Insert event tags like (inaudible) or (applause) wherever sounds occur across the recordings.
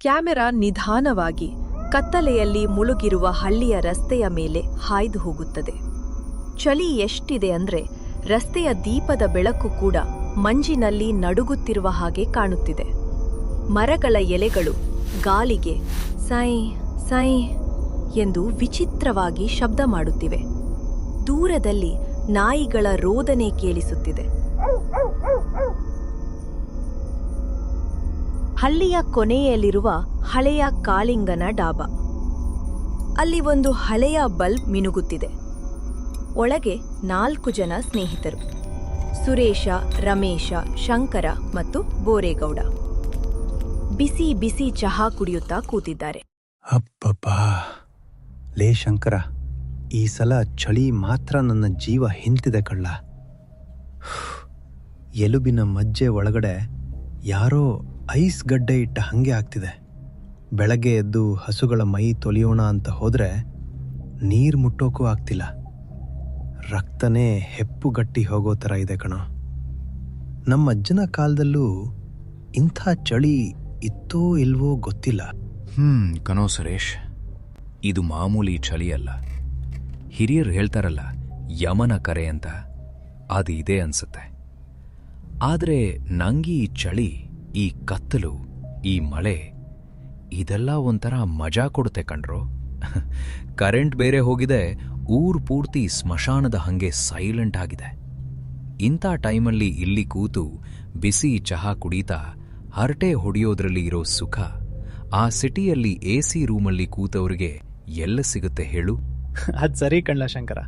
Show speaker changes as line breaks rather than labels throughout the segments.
Camera ನಿಧಾನವಾಗಿ ಕತ್ತಲೆಯಲ್ಲಿ ಮುಳುಗಿರುವ ಹಳ್ಳಿಯ ರಸ್ತೆಯ ಮೇಲೆ ಹಾಯ್ದು ಹೋಗುತ್ತದೆ. ಚಳಿ ಎಷ್ಟಿದೆ ಅಂದ್ರೆ ರಸ್ತೆಯ ದೀಪದ ಬೆಳಕು ಕೂಡ ಮಂಜಿನಲ್ಲಿ ನಡುಗುತ್ತಿರುವ ಹಾಗೆ ಕಾಣುತ್ತಿದೆ. ಮರಗಳ ಎಲೆಗಳು ಗಾಳಿಗೆ ಸೈ ಸೈ ಎಂದು ವಿಚಿತ್ರವಾಗಿ ಶಬ್ದ ಮಾಡುತ್ತಿವೆ. ದೂರದಲ್ಲಿ ನಾಯಿಗಳ ರೋದನೆ ಕೇಳಿಸುತ್ತಿದೆ. ಹಳ್ಳಿಯ ಕೊನೆಯಲ್ಲಿರುವ ಹಳೆಯ ಕಾಳಿಂಗನ ಡಾಬಾ. ಅಲ್ಲಿ ಒಂದು ಹಳೆಯ ಬಲ್ಬ್ ಮಿನುಗುತ್ತಿದೆ. ಒಳಗೆ ನಾಲ್ಕು ಜನ ಸ್ನೇಹಿತರು. ಸುರೇಶ, ರಮೇಶ, ಶಂಕರ ಮತ್ತು ಬೋರೇಗೌಡ. ಬಿಸಿ ಬಿಸಿ ಚಹಾ ಕುಡಿಯುತ್ತಾ ಕೂತಿದ್ದಾರೆ.
ಅಪ್ಪಪ್ಪಾ ಲೇ ಶಂಕರ, ಈ ಸಲ ಚಳಿ ಮಾತ್ರ ನನ್ನ ಜೀವ ಹಿಂತಿದೆ ಕಳ್ಳ. ಎಲುಬಿನ ಮಜ್ಜೆ ಒಳಗಡೆ ಯಾರೋ ಐಸ್ ಗಡ್ಡೆ ಇಟ್ಟ ಹಾಗೆ ಆಗ್ತಿದೆ. ಬೆಳಗ್ಗೆ ಎದ್ದು ಹಸುಗಳ ಮೈ ತೊಲಿಯೋಣ ಅಂತ ಹೋದರೆ ನೀರು ಮುಟ್ಟೋಕ್ಕೂ ಆಗ್ತಿಲ್ಲ. ರಕ್ತನೇ ಹೆಪ್ಪುಗಟ್ಟಿ ಹೋಗೋ ಥರ ಇದೆ ಕಣೋ. ನಮ್ಮ ಅಜ್ಜನ ಕಾಲದಲ್ಲೂ ಇಂಥ ಚಳಿ ಇತ್ತೋ ಇಲ್ವೋ ಗೊತ್ತಿಲ್ಲ.
ಹ್ಮ್ ಕನೋ ಸುರೇಶ್. ಇದು ಮಾಮೂಲಿ ಚಳಿ ಅಲ್ಲ. ಹಿರಿಯರು ಹೇಳ್ತಾರಲ್ಲ, ಯಮನ ಕರೆ ಅಂತ. ಅದು ಇದೆ ಅನ್ಸುತ್ತೆ. ಆದ್ರೆ ನಂಗೆ ಈ ಚಳಿ ಈ ಕತ್ತಲು, ಈ ಮಳೆ, ಇದೆಲ್ಲ ಒಂಥರ ಮಜಾ ಕೊಡುತ್ತೆ ಕಣ್ರೋ. ಕರೆಂಟ್ ಬೇರೆ ಹೋಗಿದೆ, ಊರ್ ಪೂರ್ತಿ ಸ್ಮಶಾನದ ಹಂಗೆ ಸೈಲೆಂಟ್ ಆಗಿದೆ. ಇಂಥ ಟೈಮಲ್ಲಿ ಇಲ್ಲಿ ಕೂತು ಬಿಸಿ ಚಹಾ ಕುಡೀತಾ ಹರಟೆ ಹೊಡೆಯೋದ್ರಲ್ಲಿ ಇರೋ ಸುಖ, ಆ ಸಿಟಿಯಲ್ಲಿ ಎ ಸಿ ರೂಮಲ್ಲಿ ಕೂತವ್ರಿಗೆ ಎಲ್ಲ ಸಿಗುತ್ತೆ ಹೇಳು?
ಅದು ಸರಿ ಕಣ್ಲ ಶಂಕರ.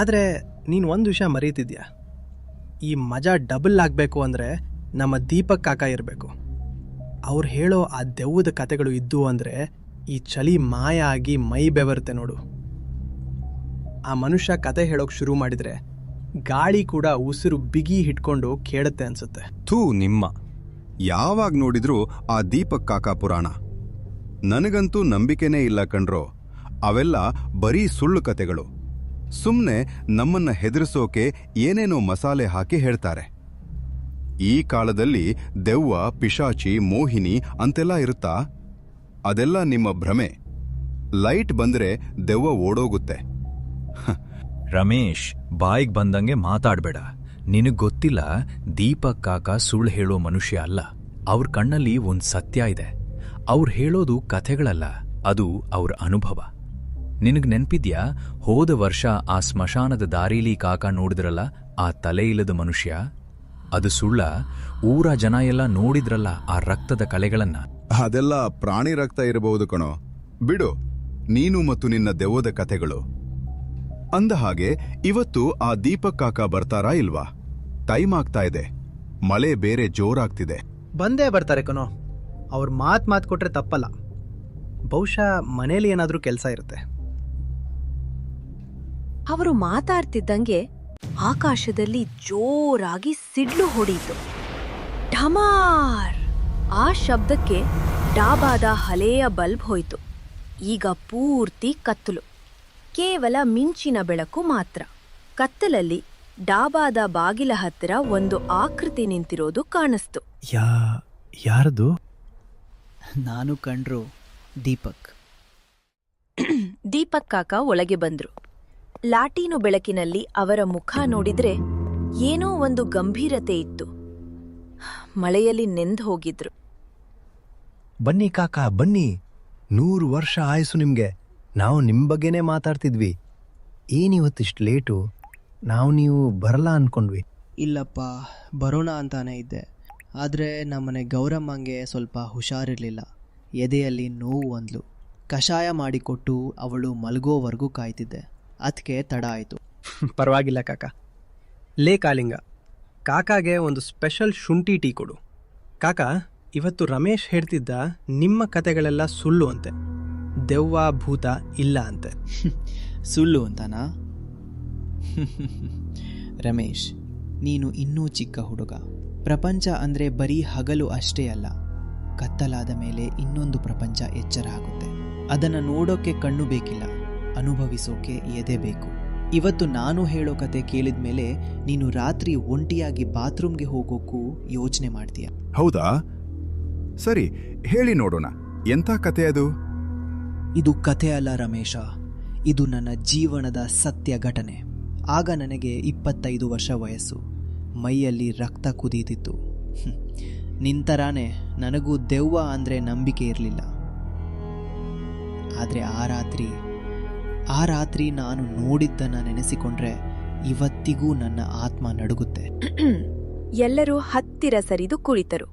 ಆದರೆ ನೀನು ಒಂದು ವಿಷಯ ಮರೀತಿದ್ಯಾ? ಈ ಮಜಾ ಡಬಲ್ ಆಗಬೇಕು ಅಂದರೆ ನಮ್ಮ ದೀಪಕ್ ಕಾಕ ಇರಬೇಕು. ಅವ್ರು ಹೇಳೋ ಆ ದೆವ್ವದ ಕತೆಗಳು ಇದ್ದು ಅಂದರೆ ಈ ಚಳಿ ಮಾಯ ಆಗಿ ಮೈ ಬೆವರುತ್ತೆ ನೋಡು. ಆ ಮನುಷ್ಯ ಕತೆ ಹೇಳೋಕೆ ಶುರು ಮಾಡಿದರೆ ಗಾಳಿ ಕೂಡ ಉಸಿರು ಬಿಗಿ ಹಿಡ್ಕೊಂಡು ಕೇಳುತ್ತೆ ಅನ್ಸುತ್ತೆ.
ಥೂ ನಿಮ್ಮ. ಯಾವಾಗ ನೋಡಿದ್ರೂ ಆ ದೀಪಕ್ ಕಾಕ ಪುರಾಣ. ನನಗಂತೂ ನಂಬಿಕೆನೇ ಇಲ್ಲ ಕಣ್ರೋ. ಅವೆಲ್ಲ ಬರೀ ಸುಳ್ಳು ಕತೆಗಳು. ಸುಮ್ಮನೆ ನಮ್ಮನ್ನ ಹೆದರಿಸೋಕೆ ಏನೇನೋ ಮಸಾಲೆ ಹಾಕಿ ಹೇಳ್ತಾರೆ. ಈ ಕಾಲದಲ್ಲಿ ದೆವ್ವ, ಪಿಶಾಚಿ, ಮೋಹಿನಿ ಅಂತೆಲ್ಲ ಇರುತ್ತಾ? ಅದೆಲ್ಲ ನಿಮ್ಮ ಭ್ರಮೆ. ಲೈಟ್ ಬಂದ್ರೆ ದೆವ್ವ ಓಡೋಗುತ್ತೆ. (laughs)
ರಮೇಶ್, ಬಾಯಿಗ್ ಬಂದಂಗೆ ಮಾತಾಡ್ಬೇಡ. ನಿನಗ್ ಗೊತ್ತಿಲ್ಲ, ದೀಪಕ್ ಕಾಕ ಸುಳ್ಳು ಹೇಳೋ ಮನುಷ್ಯ ಅಲ್ಲ. ಅವ್ರ ಕಣ್ಣಲ್ಲಿ ಒಂದ್ ಸತ್ಯ ಇದೆ. ಅವ್ರು ಹೇಳೋದು ಕಥೆಗಳಲ್ಲ, ಅದು ಅವ್ರ ಅನುಭವ. ನಿನಗ್ ನೆನ್ಪಿದ್ಯಾ, ಹೋದ ವರ್ಷ ಆ ಸ್ಮಶಾನದ ದಾರೀಲಿ ಕಾಕ ನೋಡಿದ್ರಲ್ಲ, ಆ ತಲೆ ಇಲ್ಲದ ಮನುಷ್ಯ? ಅದು ಸುಳ್ಳ ಊರ ಜನ ಎಲ್ಲ ನೋಡಿದ್ರಲ್ಲ ಆ ರಕ್ತದ ಕಲೆಗಳನ್ನ?
ಅದೆಲ್ಲ ಪ್ರಾಣಿ ರಕ್ತ ಇರಬಹುದು ಕಣೋ. ಬಿಡು ನೀನು ಮತ್ತು ನಿನ್ನ ದೆವ್ವದ ಕಥೆಗಳು. ಅಂದ ಹಾಗೆ ಇವತ್ತು ಆ ದೀಪಕ್ ಕಾಕ ಬರ್ತಾರಾ ಇಲ್ವಾ? ಟೈಮ್ ಆಗ್ತಾ ಇದೆ. ಮಳೆ ಬೇರೆ ಜೋರಾಗ್ತಿದೆ.
ಬಂದೇ ಬರ್ತಾರೆ ಕಣೋ. ಅವ್ರ ಮಾತು ಮಾತು ಕೊಟ್ರೆ ತಪ್ಪಲ್ಲ. ಬಹುಶಃ ಮನೇಲಿ ಏನಾದರೂ ಕೆಲಸ ಇರುತ್ತೆ.
ಅವರು ಮಾತಾಡ್ತಿದ್ದಂಗೆ ಆಕಾಶದಲ್ಲಿ ಜೋರಾಗಿ ಸಿಡ್ಲು ಹೊಡೆಯಿತು ಢಮಾರ್! ಆ ಶಬ್ದಕ್ಕೆ ಡಾಬಾದ ಹಳೆಯ ಬಲ್ಬ್ ಹೋಯಿತು. ಈಗ ಪೂರ್ತಿ ಕತ್ತಲು. ಕೇವಲ ಮಿಂಚಿನ ಬೆಳಕು ಮಾತ್ರ. ಕತ್ತಲಲ್ಲಿ ಡಾಬಾದ ಬಾಗಿಲ ಹತ್ತಿರ ಒಂದು ಆಕೃತಿ ನಿಂತಿರೋದು ಕಾಣಿಸ್ತು.
ಯಾ ಯಾರದು?
ನಾನು ಕಂಡ್ರು ದೀಪಕ್.
ದೀಪಕ್ ಕಾಕ ಒಳಗೆ ಬಂದ್ರು. ಲಾಟೀನು ಬೆಳಕಿನಲ್ಲಿ ಅವರ ಮುಖ ನೋಡಿದ್ರೆ ಏನೋ ಒಂದು ಗಂಭೀರತೆ ಇತ್ತು. ಮಳೆಯಲ್ಲಿ ನೆಂದು ಹೋಗಿದ್ರು.
ಬನ್ನಿ ಕಾಕ ಬನ್ನಿ. ನೂರು ವರ್ಷ ಆಯಸ್ಸು ನಿಮ್ಗೆ. ನಾವು ನಿಮ್ ಬಗ್ಗೆನೇ ಮಾತಾಡ್ತಿದ್ವಿ. ಏನಿವತ್ತಿಷ್ಟು ಲೇಟು? ನಾವು ನೀವು ಬರಲ್ಲ ಅನ್ಕೊಂಡ್ವಿ.
ಇಲ್ಲಪ್ಪ ಬರೋಣ ಅಂತಾನೆ ಇದ್ದೆ. ಆದರೆ ನಮ್ಮನೆ ಗೌರಮ್ಮಂಗೆ ಸ್ವಲ್ಪ ಹುಷಾರಿರ್ಲಿಲ್ಲ. ಎದೆಯಲ್ಲಿ ನೋವು ಅಂದ್ಲು. ಕಷಾಯ ಮಾಡಿಕೊಟ್ಟು ಅವಳು ಮಲಗೋವರೆಗೂ ಕಾಯ್ತಿದ್ದೆ. ಅದಕ್ಕೆ ತಡ ಆಯಿತು. (laughs)
ಪರವಾಗಿಲ್ಲ ಕಾಕ. ಲೇ ಕಾಲಿಂಗ ಕಾಕಾಗೆ ಒಂದು ಸ್ಪೆಷಲ್ ಶುಂಠಿ ಟೀ ಕೊಡು. ಕಾಕ ಇವತ್ತು ರಮೇಶ್ ಹೇಳ್ತಿದ್ದ ನಿಮ್ಮ ಕತೆಗಳೆಲ್ಲ ಸುಳ್ಳು ಅಂತೆ. ದೆವ್ವ ಭೂತ ಇಲ್ಲ ಅಂತೆ. (laughs)
ಸುಳ್ಳು ಅಂತನಾ? (laughs) ರಮೇಶ್ ನೀನು ಇನ್ನೂ ಚಿಕ್ಕ ಹುಡುಗ. ಪ್ರಪಂಚ ಅಂದರೆ ಬರೀ ಹಗಲು ಅಷ್ಟೇ ಅಲ್ಲ. ಕತ್ತಲಾದ ಮೇಲೆ ಇನ್ನೊಂದು ಪ್ರಪಂಚ ಎಚ್ಚರ ಆಗುತ್ತೆ. ಅದನ್ನು ನೋಡೋಕ್ಕೆ ಕಣ್ಣು ಬೇಕಿಲ್ಲ. ಅನುಭವಿಸೋಕೆ ಎದೆ ಬೇಕು. ಇವತ್ತು ನಾನು ಹೇಳೋ ಕತೆ ಕೇಳಿದ ಮೇಲೆ ನೀನು ರಾತ್ರಿ ಒಂಟಿಯಾಗಿ ಬಾತ್ರೂಮ್ಗೆ ಹೋಗೋಕ್ಕೂ ಯೋಚನೆ ಮಾಡ್ತೀಯ?
ಹೌದಾ? ಸರಿ ಹೇಳಿ ನೋಡೋಣ. ಎಂಥ ಕತೆ ಅದು?
ಇದು ಕಥೆ ಅಲ್ಲ ರಮೇಶ. ಇದು ನನ್ನ ಜೀವನದ ಸತ್ಯ ಘಟನೆ. ಆಗ ನನಗೆ ಇಪ್ಪತ್ತೈದು ವರ್ಷ ವಯಸ್ಸು. ಮೈಯಲ್ಲಿ ರಕ್ತ ಕುದೀತಿತ್ತು. ನಿಂತರಾನೆ ನನಗೂ ದೆವ್ವ ಅಂದರೆ ನಂಬಿಕೆ ಇರಲಿಲ್ಲ. ಆದರೆ ಆ ರಾತ್ರಿ ಆ ರಾತ್ರಿ ನಾನು ನೋಡಿದ್ದನ್ನು ನೆನೆಸಿಕೊಂಡ್ರೆ ಇವತ್ತಿಗೂ ನನ್ನ ಆತ್ಮ ನಡುಗುತ್ತೆ. (clears throat)
ಎಲ್ಲರೂ ಹತ್ತಿರ ಸರಿದು ಕುಳಿತರು.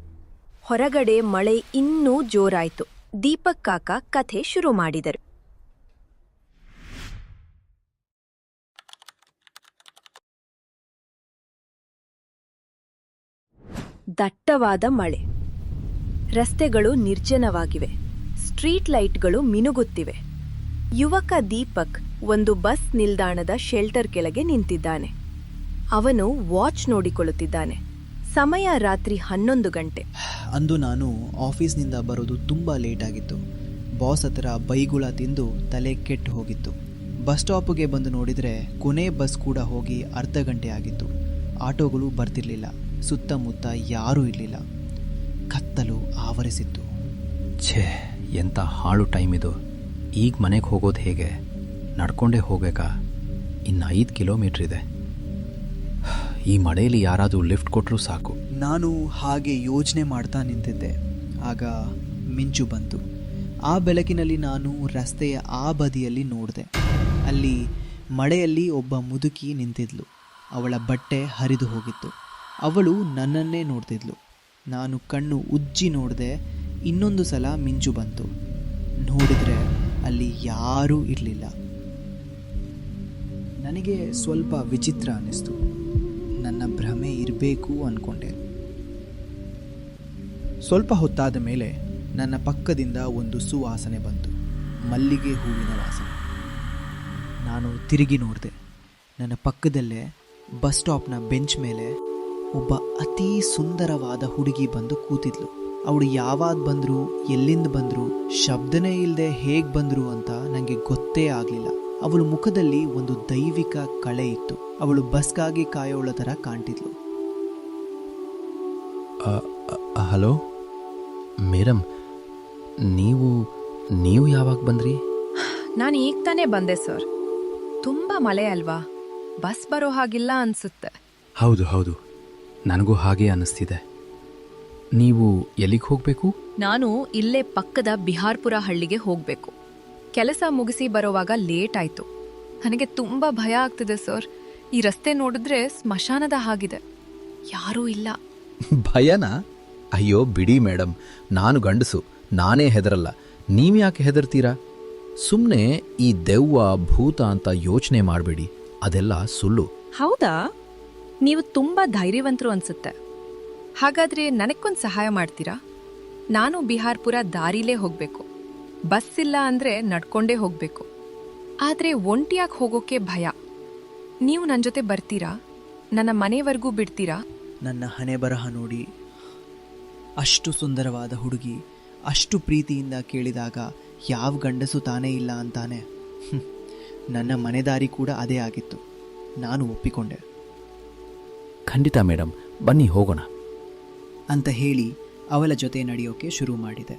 ಹೊರಗಡೆ ಮಳೆ ಇನ್ನೂ ಜೋರಾಯ್ತು. ದೀಪಕ್ ಕಾಕ ಕಥೆ ಶುರು ಮಾಡಿದರು. ದಟ್ಟವಾದ ಮಳೆ. ರಸ್ತೆಗಳು ನಿರ್ಜನವಾಗಿವೆ. ಸ್ಟ್ರೀಟ್ ಲೈಟ್ಗಳು ಮಿನುಗುತ್ತಿವೆ. ಯುವಕ ದೀಪಕ್ ಒಂದು ಬಸ್ ನಿಲ್ದಾಣದ ಶೆಲ್ಟರ್ ಕೆಳಗೆ ನಿಂತಿದ್ದಾನೆ. ಅವನು ವಾಚ್ ನೋಡಿಕೊಳ್ಳುತ್ತಿದ್ದಾನೆ. ಸಮಯ ರಾತ್ರಿ ಹನ್ನೊಂದು ಗಂಟೆ.
ಅಂದು ನಾನು ಆಫೀಸ್ನಿಂದ ಬರೋದು ತುಂಬ ಲೇಟ್ ಆಗಿತ್ತು. ಬಾಸ್ ಹತ್ರ ಬೈಗುಳ ತಿಂದು ತಲೆ ಕೆಟ್ಟು ಹೋಗಿತ್ತು. ಬಸ್ ಸ್ಟಾಪ್ಗೆ ಬಂದು ನೋಡಿದರೆ ಕೊನೆ ಬಸ್ ಕೂಡ ಹೋಗಿ ಅರ್ಧ ಗಂಟೆ ಆಗಿತ್ತು. ಆಟೋಗಳು ಬರ್ತಿರ್ಲಿಲ್ಲ. ಸುತ್ತಮುತ್ತ ಯಾರೂ ಇರಲಿಲ್ಲ. ಕತ್ತಲು ಆವರಿಸಿತ್ತು.
ಛೇ ಎಂಥ ಹಾಳು ಟೈಮ್ ಇದು. ಈಗ ಮನೆಗೆ ಹೋಗೋದು ಹೇಗೆ? ನಡ್ಕೊಂಡೇ ಹೋಗಬೇಕಾ? ಇನ್ನು ಐದು ಕಿಲೋಮೀಟ್ರ್ ಇದೆ. ಈ ಮಳೆಯಲ್ಲಿ ಯಾರಾದರೂ ಲಿಫ್ಟ್ ಕೊಟ್ಟರೂ ಸಾಕು.
ನಾನು ಹಾಗೆ ಯೋಚನೆ ಮಾಡ್ತಾ ನಿಂತಿದ್ದೆ. ಆಗ ಮಿಂಚು ಬಂತು. ಆ ಬೆಳಕಿನಲ್ಲಿ ನಾನು ರಸ್ತೆಯ ಆ ಬದಿಯಲ್ಲಿ ನೋಡಿದೆ. ಅಲ್ಲಿ ಮಳೆಯಲ್ಲಿ ಒಬ್ಬ ಮುದುಕಿ ನಿಂತಿದ್ಲು. ಅವಳ ಬಟ್ಟೆ ಹರಿದು ಹೋಗಿತ್ತು. ಅವಳು ನನ್ನನ್ನೇ ನೋಡ್ತಿದ್ಲು. ನಾನು ಕಣ್ಣು ಉಜ್ಜಿ ನೋಡಿದೆ ಇನ್ನೊಂದು ಸಲ ಮಿಂಚು ಬಂತು. ನೋಡಿದರೆ ಅಲ್ಲಿ ಯಾರೂ ಇರಲಿಲ್ಲ. ನನಗೆ ಸ್ವಲ್ಪ ವಿಚಿತ್ರ ಅನ್ನಿಸ್ತು. ನನ್ನ ಭ್ರಮೆ ಇರಬೇಕು ಅಂದ್ಕೊಂಡೆ ಸ್ವಲ್ಪ ಹೊತ್ತಾದ ಮೇಲೆ ನನ್ನ ಪಕ್ಕದಿಂದ ಒಂದು ಸುವಾಸನೆ ಬಂತು. ಮಲ್ಲಿಗೆ ಹೂವಿನ ವಾಸನೆ. ನಾನು ತಿರುಗಿ ನೋಡಿದೆ. ನನ್ನ ಪಕ್ಕದಲ್ಲೇ ಬಸ್ ಸ್ಟಾಪ್ನ ಬೆಂಚ್ ಮೇಲೆ ಒಬ್ಬ ಅತೀ ಸುಂದರವಾದ ಹುಡುಗಿ ಬಂದು ಕೂತಿದ್ಲು. ಅವಳು ಯಾವಾಗ ಬಂದರು ಎಲ್ಲಿಂದ ಬಂದರು ಶಬ್ದನೇ ಇಲ್ಲದೆ ಹೇಗೆ ಬಂದರು ಅಂತ ನನಗೆ ಗೊತ್ತೇ ಆಗಲಿಲ್ಲ. ಅವಳ ಮುಖದಲ್ಲಿ ಒಂದು ದೈವಿಕ ಕಳೆ ಇತ್ತು. ಅವಳು ಬಸ್ಗಾಗಿ ಕಾಯೋಳ ಥರ ಕಾಣ್ತಿದ್ಲು.
ಹಲೋ? ಮೇಡಮ್ ನೀವು ನೀವು ಯಾವಾಗ ಬಂದ್ರಿ?
ನಾನು ಈಗ ತಾನೇ ಬಂದೆ ಸರ್. ತುಂಬಾ ಮಳೆ ಅಲ್ವಾ? ಬಸ್ ಬರೋ ಹಾಗಿಲ್ಲ ಅನ್ಸುತ್ತೆ.
ಹೌದು ಹೌದು. ನನಗೂ ಹಾಗೆ ಅನ್ನಿಸ್ತಿದೆ ನೀವು ಎಲ್ಲಿಗೆ ಹೋಗಬೇಕು?
ನಾನು ಇಲ್ಲೇ ಪಕ್ಕದ ಬಿಹಾರ್ಪುರ ಹಳ್ಳಿಗೆ ಹೋಗಬೇಕು. ಕೆಲಸ ಮುಗಿಸಿ ಬರೋವಾಗ ಲೇಟ್ ಆಯ್ತು. ನನಗೆ ತುಂಬಾ ಭಯ ಆಗ್ತಿದೆ ಸರ್. ಈ ರಸ್ತೆ ನೋಡಿದ್ರೆ ಸ್ಮಶಾನದ ಹಾಗಿದೆ. ಯಾರೂ ಇಲ್ಲ. (laughs)
ಭಯನಾ? ಅಯ್ಯೋ ಬಿಡಿ ಮೇಡಮ್ ನಾನು ಗಂಡಸು. ನಾನೇ ಹೆದರಲ್ಲ. ನೀವು ಯಾಕೆ ಹೆದರ್ತೀರಾ? ಸುಮ್ಮನೆ ಈ ದೆವ್ವ ಭೂತ ಅಂತ ಯೋಚನೆ ಮಾಡಬೇಡಿ. ಅದೆಲ್ಲ ಸುಳ್ಳು.
ಹೌದಾ? ನೀವು ತುಂಬಾ ಧೈರ್ಯವಂತರು ಅನ್ಸುತ್ತೆ. ಹಾಗಾದ್ರೆ ನನಗೊಂದು ಸಹಾಯ ಮಾಡ್ತೀರಾ? ನಾನು ಬಿಹಾರ್ಪುರ ದಾರಿಲೇ ಹೋಗಬೇಕು. ಬಸ್ ಇಲ್ಲ ಅಂದ್ರೆ ನಡ್ಕೊಂಡೇ ಹೋಗಬೇಕು. ಆದ್ರೆ ಒಂಟಿಯಾಗಿ ಹೋಗೋಕೆ ಭಯ. ನೀವು ನನ್ನ ಜೊತೆ ಬರ್ತೀರಾ? ನನ್ನ ಮನೆವರೆಗೂ ಬಿಡ್ತೀರಾ?
ನನ್ನ ಹಣೆ ಬರಹ ನೋಡಿ ಅಷ್ಟು ಸುಂದರವಾದ ಹುಡುಗಿ ಅಷ್ಟು ಪ್ರೀತಿಯಿಂದ ಕೇಳಿದಾಗ ಯಾವ ಗಂಡಸು ತಾನೇ ಇಲ್ಲ ಅಂತಾನೆ. ನನ್ನ ನನ್ನ ಮನೆದಾರಿ ಕೂಡ ಅದೇ ಆಗಿತ್ತು. ನಾನು ಒಪ್ಪಿಕೊಂಡೆ.
ಖಂಡಿತ ಮೇಡಮ್ ಬನ್ನಿ ಹೋಗೋಣ.
ಅಂತ ಹೇಳಿ ಅವಳ ಜೊತೆ ನಡೆಯೋಕೆ ಶುರು ಮಾಡಿದೆ.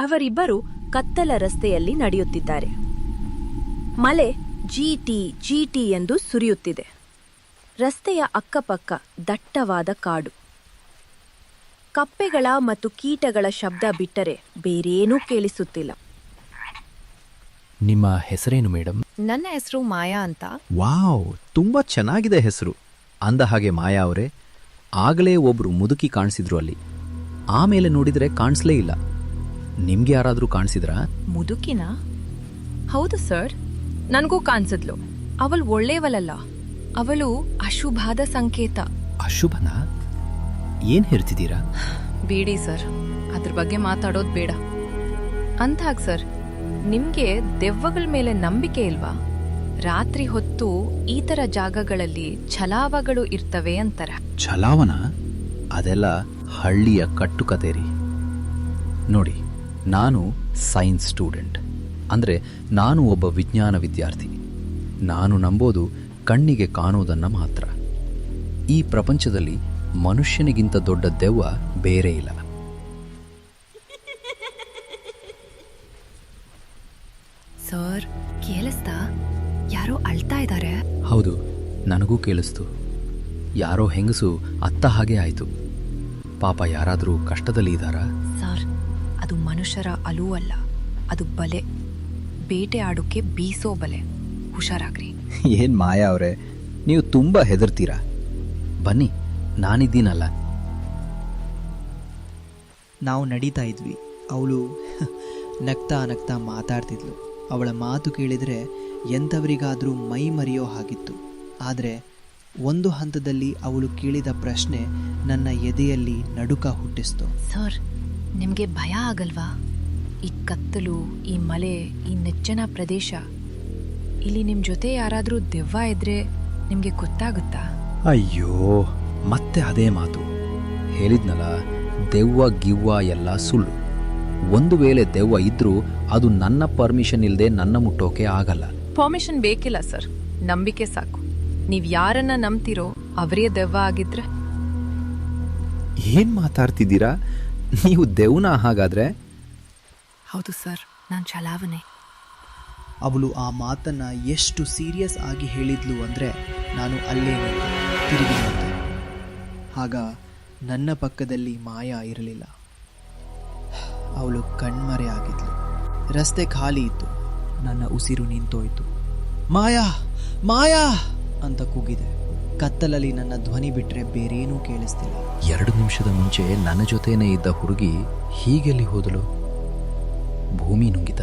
ಅವರಿಬ್ಬರು ಕತ್ತಲ ರಸ್ತೆಯಲ್ಲಿ ನಡೆಯುತ್ತಿದ್ದಾರೆ. ಮಳೆ ಜೀಟಿ ಜೀಟಿ ಎಂದು ಸುರಿಯುತ್ತಿದೆ. ರಸ್ತೆಯ ಅಕ್ಕಪಕ್ಕ ದಟ್ಟವಾದ ಕಾಡು. ಕಪ್ಪೆಗಳ ಮತ್ತು ಕೀಟಗಳ ಶಬ್ದ ಬಿಟ್ಟರೆ ಬೇರೇನೂ ಕೇಳಿಸುತ್ತಿಲ್ಲ.
ನಿಮ್ಮ ಹೆಸರೇನು ಮೇಡಮ್
ನನ್ನ ಹೆಸರು ಮಾಯಾ ಅಂತ.
ವಾವ್ ತುಂಬಾ ಚೆನ್ನಾಗಿದೆ ಹೆಸರು. ಅಂದ ಹಾಗೆ ಮಾಯಾ ಅವರೇ ಆಗಲೇ ಒಬ್ರು ಮುದುಕಿ ಕಾಣಿಸಿದ್ರು ಅಲ್ಲಿ. ಆಮೇಲೆ ನೋಡಿದರೆ ಕಾಣಿಸ್ಲೇ ಇಲ್ಲ. ನಿಮ್ಗೆ ಯಾರಾದರೂ ಕಾಣಿಸಿದ್ರಾ?
ಮುದುಕಿನ? ಹೌದು ಸರ್ ನನಗೂ ಕಾಣಿಸಿದ್ಲು. ಅವಳು ಒಳ್ಳೆಯವಳಲ್ಲ. ಅವಳು ಅಶುಭದ ಸಂಕೇತ.
ಅಶುಭನ? ಏನ್ ಹೇಳ್ತಿದ್ದೀರಾ?
ಬೇಡಿ ಸರ್ ಅದ್ರ ಬಗ್ಗೆ ಮಾತಾಡೋದು ಬೇಡ. ಅಂತಾಗ ಸರ್ ನಿಮ್ಗೆ ದೆವ್ವಗಳ ಮೇಲೆ ನಂಬಿಕೆ ಇಲ್ವಾ? ರಾತ್ರಿ ಹೊತ್ತು ಈ ಥರ ಜಾಗಗಳಲ್ಲಿ ಛಲಾವಗಳು ಇರ್ತವೆ ಅಂತಾರೆ.
ಛಲಾವನ? ಅದೆಲ್ಲ ಹಳ್ಳಿಯ ಕಟ್ಟುಕತೆ ರೀ ನೋಡಿ ನಾನು ಸೈನ್ಸ್ ಸ್ಟೂಡೆಂಟ್. ಅಂದರೆ ನಾನು ಒಬ್ಬ ವಿಜ್ಞಾನ ವಿದ್ಯಾರ್ಥಿ. ನಾನು ನಂಬೋದು ಕಣ್ಣಿಗೆ ಕಾಣೋದನ್ನು ಮಾತ್ರ. ಈ ಪ್ರಪಂಚದಲ್ಲಿ ಮನುಷ್ಯನಿಗಿಂತ ದೊಡ್ಡ ದೆವ್ವ ಬೇರೆ ಇಲ್ಲ.
ಸರ್ ಕೇಳಿಸ್ತಾ? ಯಾರೋ ಅಳ್ತಾ ಇದ್ದಾರೆ
ಹೌದು ನನಗೂ ಕೇಳಿಸ್ತು. ಯಾರೋ ಹೆಂಗಸು ಅತ್ತ ಹಾಗೆ ಆಯಿತು. ಪಾಪ ಯಾರಾದರೂ ಕಷ್ಟದಲ್ಲಿ ಇದ್ದಾರಾ
ಸರ್ ಅದು ಮನುಷ್ಯರ ಅಲುವಲ್ಲ. ಅದು ಬಲೆ. ಬೇಟೆ ಆಡೋಕೆ ಬೀಸೋ ಬಲೆ. ಹುಷಾರಾಗ್ರಿ.
ಏನು ಮಾಯಾ ಅವರೇ? ನೀವು ತುಂಬ ಹೆದರ್ತೀರಾ? ಬನ್ನಿ ನಾನಿದ್ದೀನಲ್ಲ.
ನಾವು ನಡೀತಾ ಇದ್ವಿ. ಅವಳು ನಗ್ತಾ ನಗ್ತಾ ಮಾತಾಡ್ತಿದ್ಲು. ಅವಳ ಮಾತು ಕೇಳಿದರೆ ಎಂಥವರಿಗಾದರೂ ಮೈ ಮರೆಯೋ ಹಾಗಿತ್ತು. ಆದರೆ ಒಂದು ಹಂತದಲ್ಲಿ ಅವಳು ಕೇಳಿದ ಪ್ರಶ್ನೆ ನನ್ನ ಎದೆಯಲ್ಲಿ ನಡುಕ ಹುಟ್ಟಿಸ್ತು.
ಸರ್ ನಿಮಗೆ ಭಯ ಆಗಲ್ವಾ? ಈ ಕತ್ತಲು ಈ ಮಲೆ ಈ ನೆಚ್ಚನ ಪ್ರದೇಶ. ಇಲ್ಲಿ ನಿಮ್ಮ ಜೊತೆ ಯಾರಾದರೂ ದೆವ್ವ ಇದ್ರೆ ನಿಮಗೆ ಗೊತ್ತಾಗುತ್ತಾ?
ಅಯ್ಯೋ ಮತ್ತೆ ಅದೇ ಮಾತು. ಹೇಳಿದ್ನಲ್ಲ ದೆವ್ವ ಗಿವ್ವ ಎಲ್ಲ ಸುಳ್ಳು. ಒಂದು ವೇಳೆ ದೆವ್ವ ಇದ್ರೂ ಅದು ನನ್ನ ಪರ್ಮಿಷನ್ ಇಲ್ಲದೆ ನನ್ನ ಮುಟ್ಟೋಕೆ ಆಗಲ್ಲ.
ಪರ್ಮಿಷನ್ ಬೇಕಿಲ್ಲ ಸರ್ ನಂಬಿಕೆ ಸಾಕು. ನೀವು ಯಾರನ್ನ ನಂಬ್ತಿರೋ ಅವರೇ ದೆವ್ವ ಆಗಿದ್ರೆ.
ಏನ್ ಮಾತಾಡ್ತಿದ್ದೀರಾ? ನೀವು ದೆವ್ನ ಹಾಗಾದ್ರೆ?
ಹೌದು ಸರ್ ನಾನು ಚಲಾವಣೆ
ಅವಳು ಆ ಮಾತನ್ನು ಎಷ್ಟು ಸೀರಿಯಸ್ ಆಗಿ ಹೇಳಿದ್ಲು ಅಂದರೆ ನಾನು ಅಲ್ಲೇ ತಿರುಗಿ ನೋಡಿದೆ ಆಗ ನನ್ನ ಪಕ್ಕದಲ್ಲಿ ಮಾಯಾ ಇರಲಿಲ್ಲ. ಅವಳು ಕಣ್ಮರೆ ಆಗಿದ್ಲು. ರಸ್ತೆ ಖಾಲಿ ಇತ್ತು. ನನ್ನ ಉಸಿರು ನಿಂತೋಯ್ತು. ಮಾಯಾ ಮಾಯಾ ಅಂತ ಕೂಗಿದೆ. ಕತ್ತಲಲ್ಲಿ ನನ್ನ ಧ್ವನಿ ಬಿಟ್ಟರೆ ಬೇರೇನೂ ಕೇಳಿಸ್ತಿಲ್ಲ.
ಎರಡು ನಿಮಿಷದ ಮುಂಚೆ ನನ್ನ ಜೊತೆನೇ ಇದ್ದ ಹುಡುಗಿ ಹೀಗೆಲ್ಲಿ ಹೋದಳು? ಭೂಮಿ ನುಂಗಿತ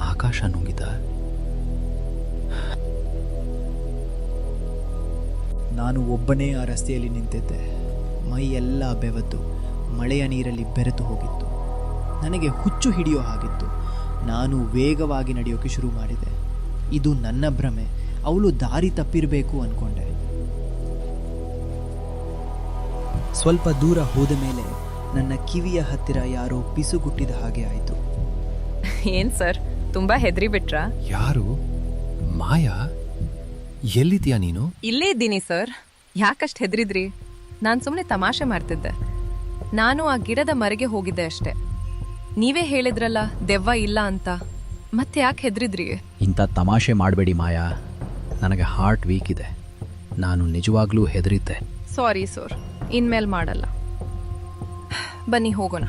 ಆಕಾಶ ನುಂಗಿತ?
ನಾನು ಒಬ್ಬನೇ ಆ ರಸ್ತೆಯಲ್ಲಿ ನಿಂತಿದ್ದೆ. ಮೈ ಎಲ್ಲ ಬೆವತ್ತು ಮಳೆಯ ನೀರಲ್ಲಿ ಬೆರೆತು ಹೋಗಿತ್ತು. ನನಗೆ ಹುಚ್ಚು ಹಿಡಿಯೋ ಹಾಗಿತ್ತು. ನಾನು ವೇಗವಾಗಿ ನಡೆಯೋಕೆ ಶುರು ಮಾಡಿದೆ. ಇದು ನನ್ನ ಭ್ರಮೆ. ಅವಳು ದಾರಿ ತಪ್ಪಿರಬೇಕು ಅಂದ್ಕೊಂಡೆ ಸ್ವಲ್ಪ ದೂರ ಹೋದ ಮೇಲೆ ನನ್ನ ಕಿವಿಯ ಹತ್ತಿರ ಯಾರೋ ಪಿಸುಗುಟ್ಟಿದ ಹಾಗೆ ಆಯಿತು.
ಏನ್ ಸರ್? ತುಂಬಾ ಹೆದ್ರಿ ಬಿಟ್ರಾ?
ಯಾರು? ಮಾಯಾ? ಎಲ್ಲಿದ್ಯಾ ನೀನು?
ಇಲ್ಲೇ ಇದ್ದೀನಿ ಸರ್. ಯಾಕಷ್ಟು ಹೆದ್ರಿದ್ರಿ? ನಾನು ಸುಮ್ಮನೆ ತಮಾಷೆ ಮಾಡ್ತಿದ್ದೆ. ನಾನು ಆ ಗಿಡದ ಮರೆಗೆ ಹೋಗಿದ್ದೆ ಅಷ್ಟೆ. ನೀವೇ ಹೇಳಿದ್ರಲ್ಲ ದೆವ್ವ ಇಲ್ಲ ಅಂತ. ಮತ್ತೆ ಯಾಕೆ ಹೆದ್ರಿದ್ರಿ?
ಇಂಥ ತಮಾಷೆ ಮಾಡಬೇಡಿ ಮಾಯಾ. ನನಗೆ ಹಾರ್ಟ್ ವೀಕ್ ಇದೆ. ನಾನು ನಿಜವಾಗ್ಲೂ ಹೆದರಿದ್ದೆ.
Sorry sir. ಇನ್ಮೇಲೆ ಮಾಡಲ್ಲ. ಬನ್ನಿ ಹೋಗೋಣ.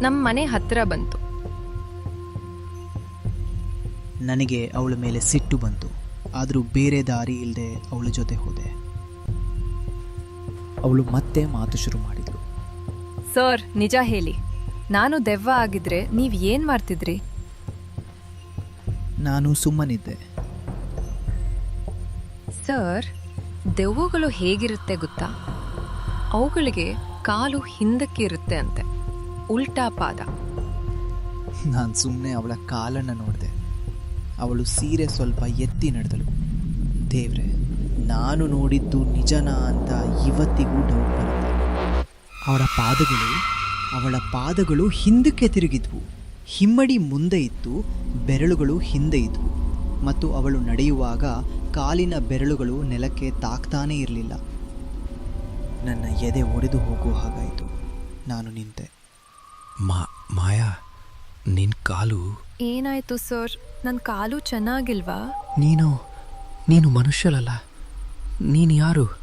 ನಮ್ಮ ಮನೆ ಹತ್ತಿರ ಬಂತು.
ನನಗೆ ಅವಳ ಮೇಲೆ ಸಿಟ್ಟು ಬಂತು. ಆದರೂ ಬೇರೆ ದಾರಿ ಇಲ್ಲದೆ ಅವಳ ಜೊತೆ ಹೋದೆ. ಅವಳು ಮತ್ತೆ ಮಾತು ಶುರು ಮಾಡಿದ್ಲು.
ಸರ್ ನಿಜ ಹೇಳಿ. ನಾನು ದೆವ್ವ ಆಗಿದ್ರೆ ನೀವ್ ಏನ್ ಮಾಡ್ತಿದ್ರಿ?
ನಾನು ಸುಮ್ಮನಿದ್ದೆ.
ಸರ್ ದೆವ್ವಗಳು ಹೇಗಿರುತ್ತೆ ಗೊತ್ತಾ? ಅವುಗಳಿಗೆ ಕಾಲು ಹಿಂದಕ್ಕೆ ಇರುತ್ತೆ ಅಂತೆ ಉಲ್ಟಾ ಪಾದ.
ನಾನು ಸುಮ್ಮನೆ ಅವಳ ಕಾಲನ್ನು ನೋಡಿದೆ. ಅವಳು ಸೀರೆ ಸ್ವಲ್ಪ ಎತ್ತಿ ನಡೆದಳು. ದೇವ್ರೆ ನಾನು ನೋಡಿದ್ದು ನಿಜನಾ ಅಂತ ಇವತ್ತಿಗೂ ಡೌಟ್ ಬರುತ್ತೆ. ಅವಳ ಪಾದಗಳು ಅವಳ ಪಾದಗಳು ಹಿಂದಕ್ಕೆ ತಿರುಗಿದ್ವು. ಹಿಮ್ಮಡಿ ಮುಂದೆ ಇತ್ತು ಬೆರಳುಗಳು ಹಿಂದೆ ಇದ್ವು. ಮತ್ತು ಅವಳು ನಡೆಯುವಾಗ ಕಾಲಿನ ಬೆರಳುಗಳು ನೆಲಕ್ಕೆ ತಾಕ್ತಾನೇ ಇರಲಿಲ್ಲ. ನನ್ನ ಎದೆ ಒಡೆದು ಹೋಗೋ ಹಾಗಾಯಿತು. ನಾನು ನಿಂತೆ.
ಮಾ ಮಾಯಾ ನಿನ್ ಕಾಲು.
ಏನಾಯ್ತು ಸರ್? ನನ್ನ ಕಾಲು ಚೆನ್ನಾಗಿಲ್ವಾ?
ನೀನು ನೀನು ಮನುಷ್ಯರಲ್ಲ ನೀನು ಯಾರು?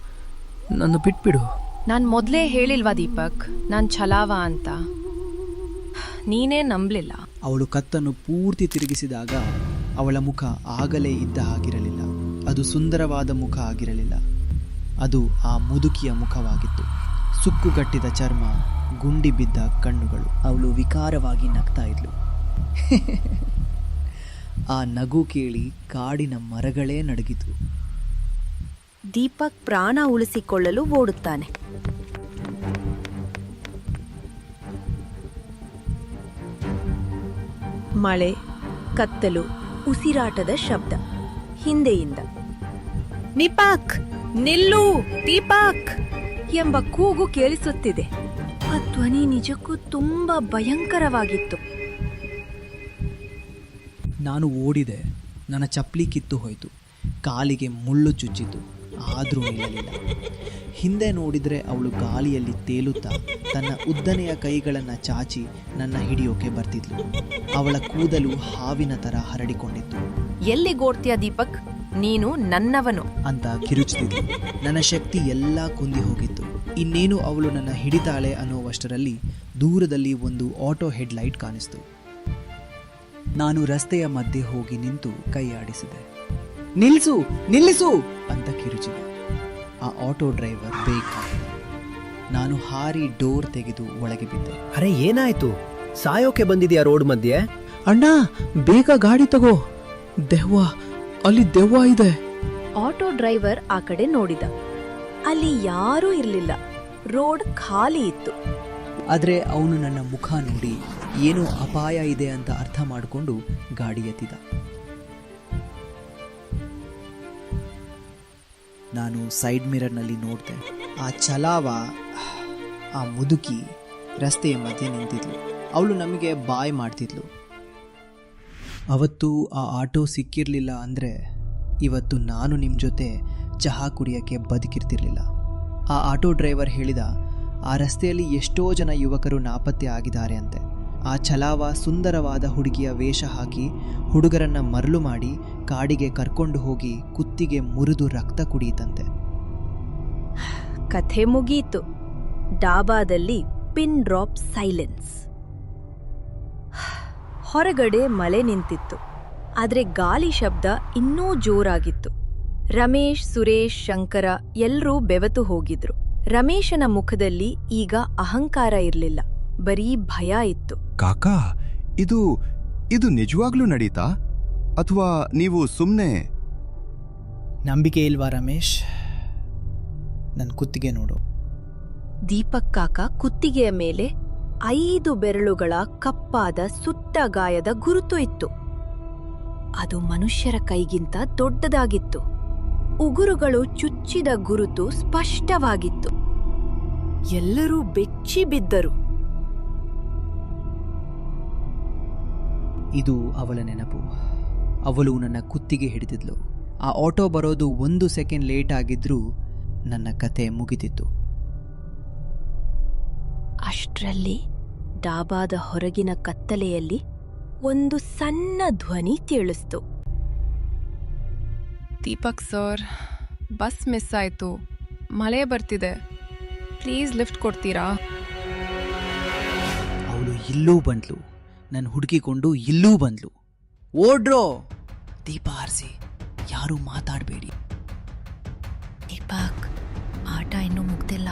ನನ್ನ ಬಿಟ್ಬಿಡು.
ನಾನು ಮೊದಲೇ ಹೇಳಿಲ್ವಾ ದೀಪಕ್? ನಾನು ಛಲಾವ ಅಂತ. ನೀನೇ ನಂಬಲಿಲ್ಲ.
ಅವಳು ಕತ್ತನ್ನು ಪೂರ್ತಿ ತಿರುಗಿಸಿದಾಗ ಅವಳ ಮುಖ ಆಗಲೇ ಇದ್ದ ಹಾಗಿರಲಿಲ್ಲ. ಅದು ಸುಂದರವಾದ ಮುಖ ಆಗಿರಲಿಲ್ಲ. ಅದು ಆ ಮುದುಕಿಯ ಮುಖವಾಗಿತ್ತು. ಸುಕ್ಕುಗಟ್ಟಿದ ಚರ್ಮ, ಗುಂಡಿ ಬಿದ್ದ ಕಣ್ಣುಗಳು. ಅವಳು ವಿಕಾರವಾಗಿ ನಗ್ತಾ ಇದ್ಲು. (laughs) ಆ ನಗು ಕೇಳಿ ಕಾಡಿನ ಮರಗಳೇ ನಡಗಿತು
ದೀಪಕ್ ಪ್ರಾಣ ಉಳಿಸಿಕೊಳ್ಳಲು ಓಡುತ್ತಾನೆ. ಮಳೆ, ಕತ್ತಲು, ಉಸಿರಾಟದ ಶಬ್ದ, ಹಿಂದೆಯಿಂದ. ನಿಪಾಕ್, ನಿಲ್ಲು, ದೀಪಾಕ್ ಎಂಬ ಕೂಗು ಕೇಳಿಸುತ್ತಿದೆ. ಆ ಧ್ವನಿ ನಿಜಕ್ಕೂ ತುಂಬಾ ಭಯಂಕರವಾಗಿತ್ತು.
ನಾನು ಓಡಿದೆ. ನನ್ನ ಚಪ್ಪಲಿ ಕಿತ್ತು ಹೋಯಿತು. ಕಾಲಿಗೆ ಮುಳ್ಳು ಚುಚ್ಚಿತು. ಆದರೂ ನಿಲ್ಲಲಿಲ್ಲ ಹಿಂದೆ ನೋಡಿದರೆ ಅವಳು ಗಾಳಿಯಲ್ಲಿ ತೇಲುತ್ತಾ ತನ್ನ ಉದ್ದನೆಯ ಕೈಗಳನ್ನು ಚಾಚಿ ನನ್ನ ಹಿಡಿಯೋಕೆ ಬರ್ತಿದ್ಲು. ಅವಳ ಕೂದಲು ಹಾವಿನ ತರ ಹರಡಿಕೊಂಡಿತ್ತು.
ಎಲ್ಲಿ ಗೋಡ್ತೀಯ ದೀಪಕ್? ನೀನು ನನ್ನವನು.
ಅಂತ ಕಿರುಚುತ್ತಿದ್ಲು ನನ್ನ ಶಕ್ತಿ ಎಲ್ಲ ಕುಂದಿ ಹೋಗಿತ್ತು. ಇನ್ನೇನು ಅವಳು ನನ್ನ ಹಿಡಿತಾಳೆ ಅನ್ನುವಷ್ಟರಲ್ಲಿ ದೂರದಲ್ಲಿ ಒಂದು ಆಟೋ ಹೆಡ್ಲೈಟ್ ಕಾಣಿಸ್ತು. ನಾನು ರಸ್ತೆಯ ಮಧ್ಯೆ ಹೋಗಿ ನಿಂತು ಕೈ ನಿಲ್ಸು ನಿಲ್ಲಿಸು ಅಂತ ಕಿರುಚಿದೆ. ಆ ಆಟೋ ಡ್ರೈವರ್ ಬೇಗ ನಾನು ಹಾರಿ ಡೋರ್ ತೆಗೆದು ಒಳಗೆ ಬಿದ್ದೆ.
ಅರೆ ಏನಾಯ್ತು? ಸಾಯೋಕೆ ಬಂದಿದ್ಯಾ ರೋಡ್ ಮಧ್ಯೆ?
ಅಣ್ಣ ಬೇಗ ಗಾಡಿ ತಗೋ. ದೆವ್ವ ಅಲ್ಲಿ ದೆವ್ವ ಇದೆ.
ಆಟೋ ಡ್ರೈವರ್ ಆ ಕಡೆ ನೋಡಿದ. ಅಲ್ಲಿ ಯಾರೂ ಇರಲಿಲ್ಲ. ರೋಡ್ ಖಾಲಿ ಇತ್ತು.
ಆದರೆ ಅವನು ನನ್ನ ಮುಖ ನೋಡಿ ಏನೋ ಅಪಾಯ ಇದೆ ಅಂತ ಅರ್ಥ ಮಾಡಿಕೊಂಡು ಗಾಡಿ ಎತ್ತಿದ. ನಾನು ಸೈಡ್ ಮಿರರ್ನಲ್ಲಿ ನೋಡಿದೆ. ಆ ಚಲಾವ ಆ ಮುದುಕಿ ರಸ್ತೆಯ ಮಧ್ಯೆ ನಿಂತಿದ್ಲು. ಅವಳು ನಮಗೆ ಬಾಯ್ ಮಾಡ್ತಿದ್ಲು. ಅವತ್ತು ಆ ಆಟೋ ಸಿಕ್ಕಿರಲಿಲ್ಲ ಅಂದರೆ ಇವತ್ತು ನಾನು ನಿಮ್ಮ ಜೊತೆ ಚಹಾ ಕುಡಿಯೋಕ್ಕೆ ಬದುಕಿರ್ತಿರ್ಲಿಲ್ಲ. ಆ ಆಟೋ ಡ್ರೈವರ್ ಹೇಳಿದ, ಆ ರಸ್ತೆಯಲ್ಲಿ ಎಷ್ಟೋ ಜನ ಯುವಕರು ನಾಪತ್ತೆ ಆಗಿದ್ದಾರೆ ಅಂತೆ. ಆ ಛಲಾವ ಸುಂದರವಾದ ಹುಡುಗಿಯ ವೇಷ ಹಾಕಿ ಹುಡುಗರನ್ನ ಮರಳು ಮಾಡಿ ಕಾಡಿಗೆ ಕರ್ಕೊಂಡು ಹೋಗಿ ಕುತ್ತಿಗೆ ಮುರಿದು ರಕ್ತ ಕುಡಿಯಿತಂತೆ.
ಕಥೆ ಮುಗಿಯಿತು ಡಾಬಾದಲ್ಲಿ ಪಿನ್ ಡ್ರಾಪ್ ಸೈಲೆನ್ಸ್. ಹೊರಗಡೆ ಮಳೆ ನಿಂತಿತ್ತು. ಆದರೆ ಗಾಳಿ ಶಬ್ದ ಇನ್ನೂ ಜೋರಾಗಿತ್ತು. ರಮೇಶ್, ಸುರೇಶ್, ಶಂಕರ ಎಲ್ಲರೂ ಬೆವತು ಹೋಗಿದ್ರು. ರಮೇಶನ ಮುಖದಲ್ಲಿ ಈಗ ಅಹಂಕಾರ ಇರ್ಲಿಲ್ಲ. ಬರೀ ಭಯ ಇತ್ತು.
ಕಾಕಾ ಇದು ಇದು ನಿಜವಾಗ್ಲೂ ನಡೀತಾ? ಅಥವಾ ನೀವು ಸುಮ್ಮನೆ
ನಂಬಿಕೆ ಇಲ್ವಾ ರಮೇಶ್? ನನ್ನ ಕುತ್ತಿಗೆ ನೋಡು.
ದೀಪಕ್ ಕಾಕ ಕುತ್ತಿಗೆಯ ಮೇಲೆ ಐದು ಬೆರಳುಗಳ ಕಪ್ಪಾದ ಸುಟ್ಟ ಗಾಯದ ಗುರುತು ಇತ್ತು. ಅದು ಮನುಷ್ಯರ ಕೈಗಿಂತ ದೊಡ್ಡದಾಗಿತ್ತು. ಉಗುರುಗಳು ಚುಚ್ಚಿದ ಗುರುತು ಸ್ಪಷ್ಟವಾಗಿತ್ತು. ಎಲ್ಲರೂ ಬೆಚ್ಚಿ ಬಿದ್ದರು.
ಇದು ಅವಳ ನೆನಪು. ಅವಳು ನನ್ನ ಕುತ್ತಿಗೆ ಹಿಡಿದಿದ್ಲು. ಆ ಆಟೋ ಬರೋದು ಒಂದು ಸೆಕೆಂಡ್ ಲೇಟ್ ಆಗಿದ್ರೂ ನನ್ನ ಕತೆ ಮುಗಿದಿತ್ತು.
ಅಷ್ಟರಲ್ಲಿ ಡಾಬಾದ ಹೊರಗಿನ ಕತ್ತಲೆಯಲ್ಲಿ ಒಂದು ಸಣ್ಣ ಧ್ವನಿ ಕೇಳಿಸ್ತು.
ದೀಪಕ್ ಸರ್ ಬಸ್ ಮಿಸ್ ಆಯ್ತು. ಮಳೆ ಬರ್ತಿದೆ. ಪ್ಲೀಸ್ ಲಿಫ್ಟ್ ಕೊಡ್ತೀರಾ?
ಅವಳು ಇಲ್ಲೂ ಬಂದ್ಲು. ನನ್ನ ಹುಡುಕಿಕೊಂಡು ಇಲ್ಲೂ ಬಂದ್ಲು. ಓಡ್ರೋ! ದೀಪ ಆರಿಸಿ ಯಾರೂ ಮಾತಾಡಬೇಡಿ.
ದೀಪಕ್ ಆಟ ಇನ್ನೂ ಮುಗ್ದಿಲ್ಲ.